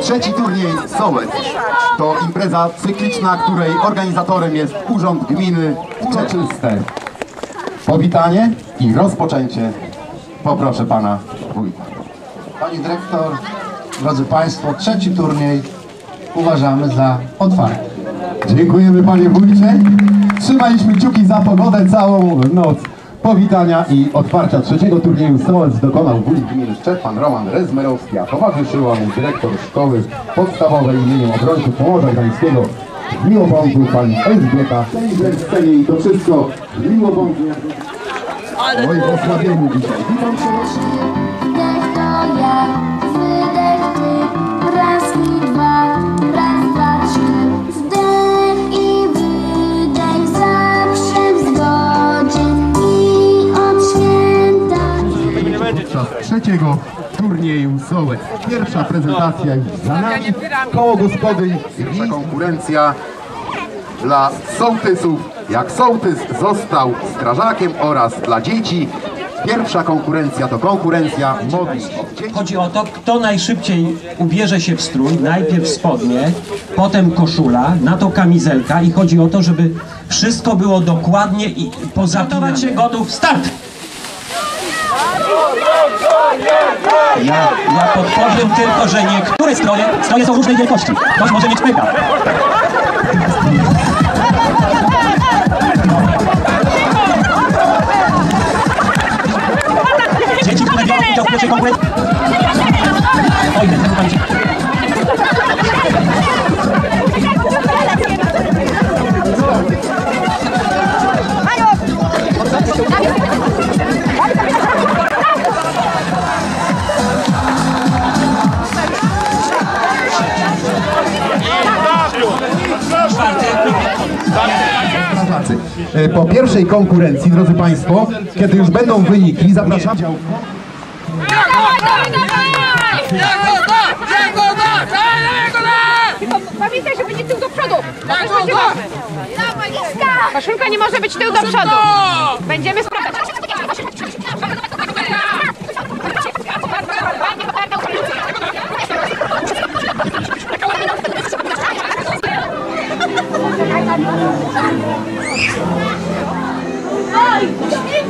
Trzeci turniej Sołec to impreza cykliczna, której organizatorem jest Urząd Gminy Czeczyste. Powitanie i rozpoczęcie poproszę pana wójta. Pani dyrektor, drodzy Państwo, trzeci turniej uważamy za otwarty. Dziękujemy panie wójcie. Trzymaliśmy kciuki za pogodę całą noc. Powitania i otwarcia trzeciego turnieju Sołec dokonał wójt gminy Szczep, pan Roman Rezmerowski, a towarzyszyła mu dyrektor szkoły podstawowej imieniem obrońców Pomorza Gdańskiego w Miłobądzu pani Elżbieta Scenie i to wszystko w Miłobądzu. Oj, w osłabieniu dzisiaj. Witam serdecznie. Wdech to ja, wydech ty, raz i dwa, turnieju. Pierwsza prezentacja już za nami. Koło gospodyń, pierwsza konkurencja dla sołtysów. Jak sołtys został strażakiem oraz dla dzieci. Pierwsza konkurencja to konkurencja modli. Chodzi o to, kto najszybciej ubierze się w strój, najpierw spodnie, potem koszula, na to kamizelka i chodzi o to, żeby wszystko było dokładnie i pozapinać się gotów, start! Ja, ja podpowiem tylko, że niektóre stroje, stroje są różnej wielkości. Ktoś może mieć pyka. Dzieci, które biorą udział w pierwszej konkurencji. Oj, nie. Konkurencji, drodzy Państwo, kiedy już będą wyniki, zapraszam. Pamiętaj, żeby nie tył do przodu. bo też będzie ważne. Koszulka nie może być tył do przodu. Będziemy sprawdzać.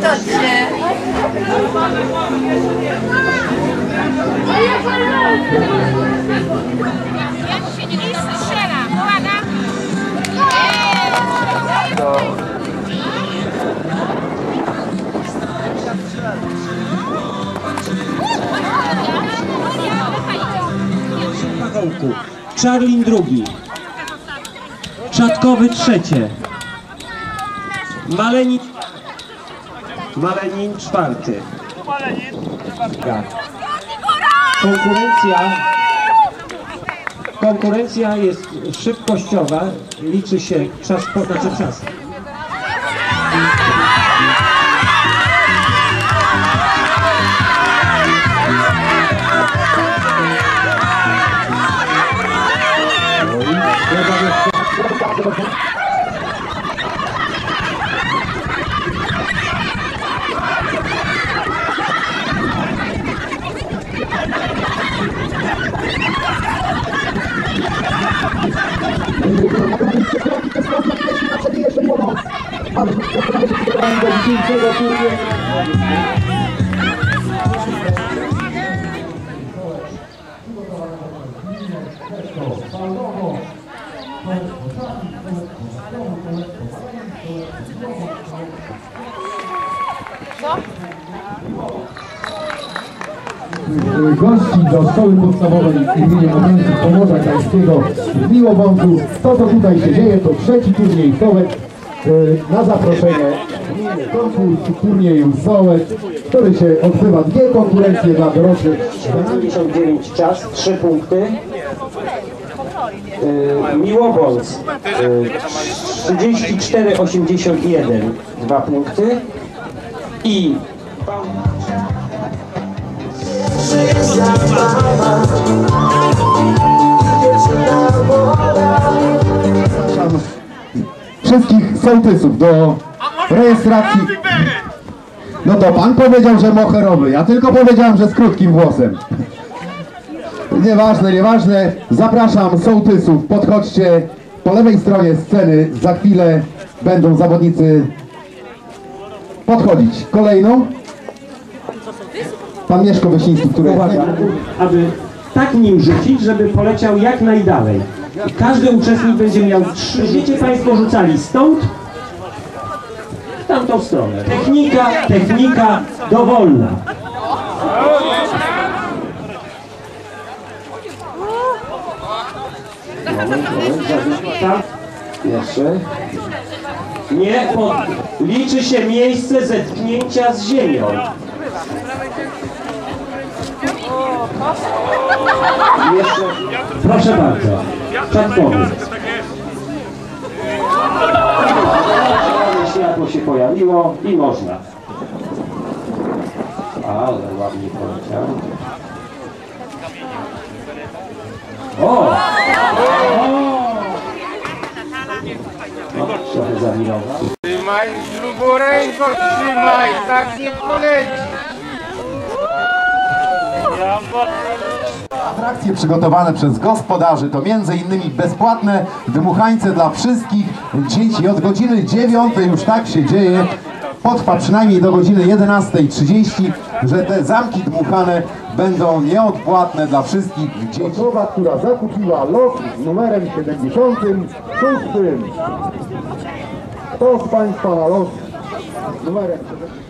Się nie strzela. Czarlin drugi. Czatkowy trzecie. Malenin... Malenin czwarty. Tak. Konkurencja... Konkurencja jest szybkościowa. Liczy się czas, po, znaczy czas. Gości do szkoły podstawowej imieniem obrońców Pomorza Gdańskiego w Miłobądzu. To, co tutaj się dzieje, to trzeci turniej Sołec y, na zaproszenie gminy. konkurs turnieju Sołec, który się odbywa dwie konkurencje dla dorosłych. 59 czas, 3 punkty. Miłobądz yy, 34,81 2 punkty i Zapraszam sołtysów do rejestracji No to pan powiedział, że moherowy, ja tylko powiedziałem, że z krótkim włosem. Nieważne, nieważne. Zapraszam sołtysów, podchodźcie po lewej stronie sceny. Za chwilę będą zawodnicy podchodzić. Kolejną. Pan Mieszko Wysiński, który... Uwaga, aby tak nim rzucić, żeby poleciał jak najdalej. Każdy uczestnik będzie miał trzy. Będziecie Państwo rzucali stąd tamtą stronę. Technika, technika dowolna. Tak. Jeszcze. Nie, pod... liczy się miejsce zetknięcia z ziemią. Jeszcze... Proszę bardzo. Światło się pojawiło i można. Ale ładnie poleciał. O! O! No, trochę zawirował. Trzymaj, drugą ręką trzymaj, tak nie poleci. Atrakcje przygotowane przez gospodarzy to m.in. bezpłatne dmuchańce dla wszystkich dzieci. Od godziny 9 już tak się dzieje. Potrwa przynajmniej do godziny 11.30, że te zamki dmuchane będą nieodpłatne dla wszystkich dzieci. Osoba, która zakupiła los z numerem 76. Kto z Państwa los z numerem 76?